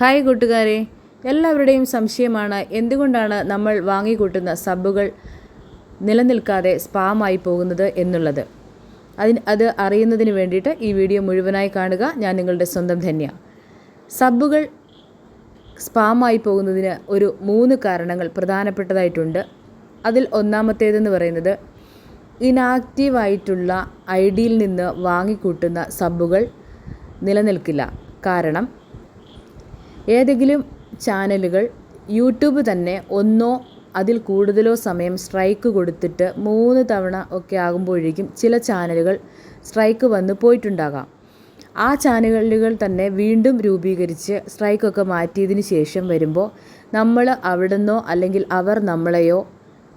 Hi കൂട്ടുകാരെ. എല്ലാവരുടെയും സംശയമാണ് എന്തുകൊണ്ടാണ് നമ്മൾ വാങ്ങിക്കൂട്ടുന്ന സബ്ബുകൾ നിലനിൽക്കാതെ സ്പാമായി പോകുന്നത് എന്നുള്ളത്. അതിന് അത് അറിയുന്നതിന് വേണ്ടിയിട്ട് ഈ വീഡിയോ മുഴുവനായി കാണുക. ഞാൻ നിങ്ങളുടെ സ്വന്തം ധന്യ. സബ്ബുകൾ സ്പാമായി പോകുന്നതിന് ഒരു മൂന്ന് കാരണങ്ങൾ പ്രധാനപ്പെട്ടതായിട്ടുണ്ട്. അതിൽ ഒന്നാമത്തേതെന്ന് പറയുന്നത് ഇനാക്റ്റീവായിട്ടുള്ള ഐ ഡിയിൽ നിന്ന് വാങ്ങിക്കൂട്ടുന്ന സബ്ബുകൾ നിലനിൽക്കില്ല. കാരണം ഏതെങ്കിലും ചാനലുകൾ യൂട്യൂബ് തന്നെ ഒന്നോ അതിൽ കൂടുതലോ സമയം സ്ട്രൈക്ക് കൊടുത്തിട്ട് മൂന്ന് തവണ ഒക്കെ ആകുമ്പോഴേക്കും ചില ചാനലുകൾ സ്ട്രൈക്ക് വന്ന് പോയിട്ടുണ്ടാകാം. ആ ചാനലുകൾ തന്നെ വീണ്ടും രൂപീകരിച്ച് സ്ട്രൈക്കൊക്കെ മാറ്റിയതിന് ശേഷം വരുമ്പോൾ നമ്മൾ അവിടുന്നോ അല്ലെങ്കിൽ അവർ നമ്മളെയോ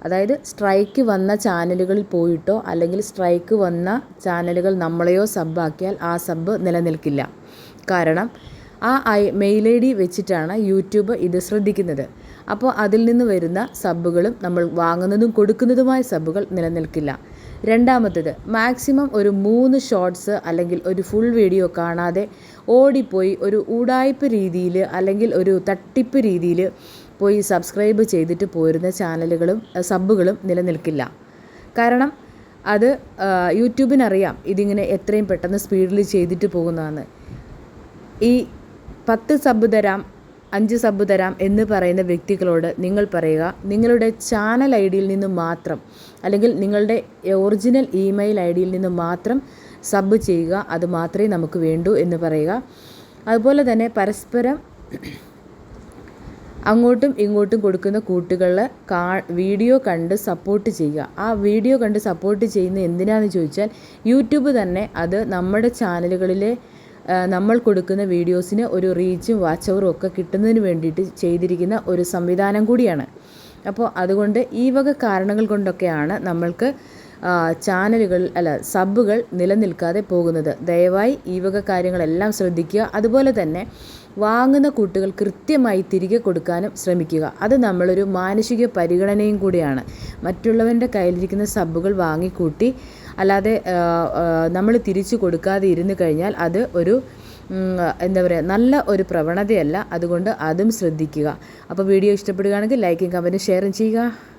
അതായത് സ്ട്രൈക്ക് വന്ന ചാനലുകളിൽ പോയിട്ടോ അല്ലെങ്കിൽ സ്ട്രൈക്ക് വന്ന ചാനലുകൾ നമ്മളെയോ സബ്ബാക്കിയാൽ ആ സബ്ബ് നിലനിൽക്കില്ല. കാരണം ആ ഐ മെയിൽ ഐ ഡി വെച്ചിട്ടാണ് യൂട്യൂബ് ഇത് ശ്രദ്ധിക്കുന്നത്. അപ്പോൾ അതിൽ നിന്ന് വരുന്ന സബ്ബുകളും നമ്മൾ വാങ്ങുന്നതും കൊടുക്കുന്നതുമായ സബ്ബുകൾ നിലനിൽക്കില്ല. രണ്ടാമത്തേത് മാക്സിമം ഒരു മൂന്ന് ഷോർട്സ് അല്ലെങ്കിൽ ഒരു ഫുൾ വീഡിയോ കാണാതെ ഓടിപ്പോയി ഒരു ഊടായ്പ രീതിയിൽ അല്ലെങ്കിൽ ഒരു തട്ടിപ്പ് രീതിയിൽ പോയി സബ്സ്ക്രൈബ് ചെയ്തിട്ട് പോരുന്ന ചാനലുകളും സബ്ബുകളും നിലനിൽക്കില്ല. കാരണം അത് യൂട്യൂബിനറിയാം ഇതിങ്ങനെ എത്രയും പെട്ടെന്ന് സ്പീഡിൽ ചെയ്തിട്ട് പോകുന്നതാണ്. ഈ പത്ത് സബ് തരാം അഞ്ച് സബ് തരാം എന്ന് പറയുന്ന വ്യക്തികളോട് നിങ്ങൾ പറയുക. നിങ്ങളുടെ ചാനൽ ഐ ഡിയിൽ നിന്ന് മാത്രം അല്ലെങ്കിൽ നിങ്ങളുടെ ഒറിജിനൽ ഇമെയിൽ ഐ ഡിയിൽ നിന്ന് മാത്രം സബ് ചെയ്യുക. അത് മാത്രമേ നമുക്ക് വേണ്ടൂ എന്ന് പറയുക. അതുപോലെ തന്നെ പരസ്പരം അങ്ങോട്ടും ഇങ്ങോട്ടും കൊടുക്കുന്ന കൂട്ടുകളിൽ കാ വീഡിയോ കണ്ട് സപ്പോർട്ട് ചെയ്യുക. ആ വീഡിയോ കണ്ട് സപ്പോർട്ട് ചെയ്യുന്ന എന്തിനാണെന്ന് ചോദിച്ചാൽ യൂട്യൂബ് തന്നെ അത് നമ്മുടെ ചാനലുകളിലെ നമ്മൾ കൊടുക്കുന്ന വീഡിയോസിന് ഒരു റീച്ചും വാച്ച് അവറും ഒക്കെ കിട്ടുന്നതിന് വേണ്ടിയിട്ട് ചെയ്തിരിക്കുന്ന ഒരു സംവിധാനം കൂടിയാണ്. അപ്പോൾ അതുകൊണ്ട് ഈ വക കാരണങ്ങൾ കൊണ്ടൊക്കെയാണ് നമ്മൾക്ക് ചാനലുകൾ അല്ല സബ്ബുകൾ നിലനിൽക്കാതെ പോകുന്നത്. ദയവായി ഈ വക കാര്യങ്ങളെല്ലാം ശ്രദ്ധിക്കുക. അതുപോലെ തന്നെ വാങ്ങുന്ന കുട്ടികൾ കൃത്യമായി തിരികെ കൊടുക്കാനും ശ്രമിക്കുക. അത് നമ്മളൊരു മാനസിക പരിഗണനയും കൂടിയാണ്. മറ്റുള്ളവന്റെ കയ്യിലിരിക്കുന്ന സബ്ബുകൾ വാങ്ങിക്കൂട്ടി അല്ലാതെ നമ്മൾ തിരിച്ചു കൊടുക്കാതെ ഇരുന്ന് കഴിഞ്ഞാൽ അത് ഒരു എന്താ പറയുക നല്ല ഒരു പ്രവണതയല്ല. അതുകൊണ്ട് അതും ശ്രദ്ധിക്കുക. അപ്പോൾ വീഡിയോ ഇഷ്ടപ്പെടുകയാണെങ്കിൽ ലൈക്കും കമന്റും ഷെയറും ചെയ്യുക.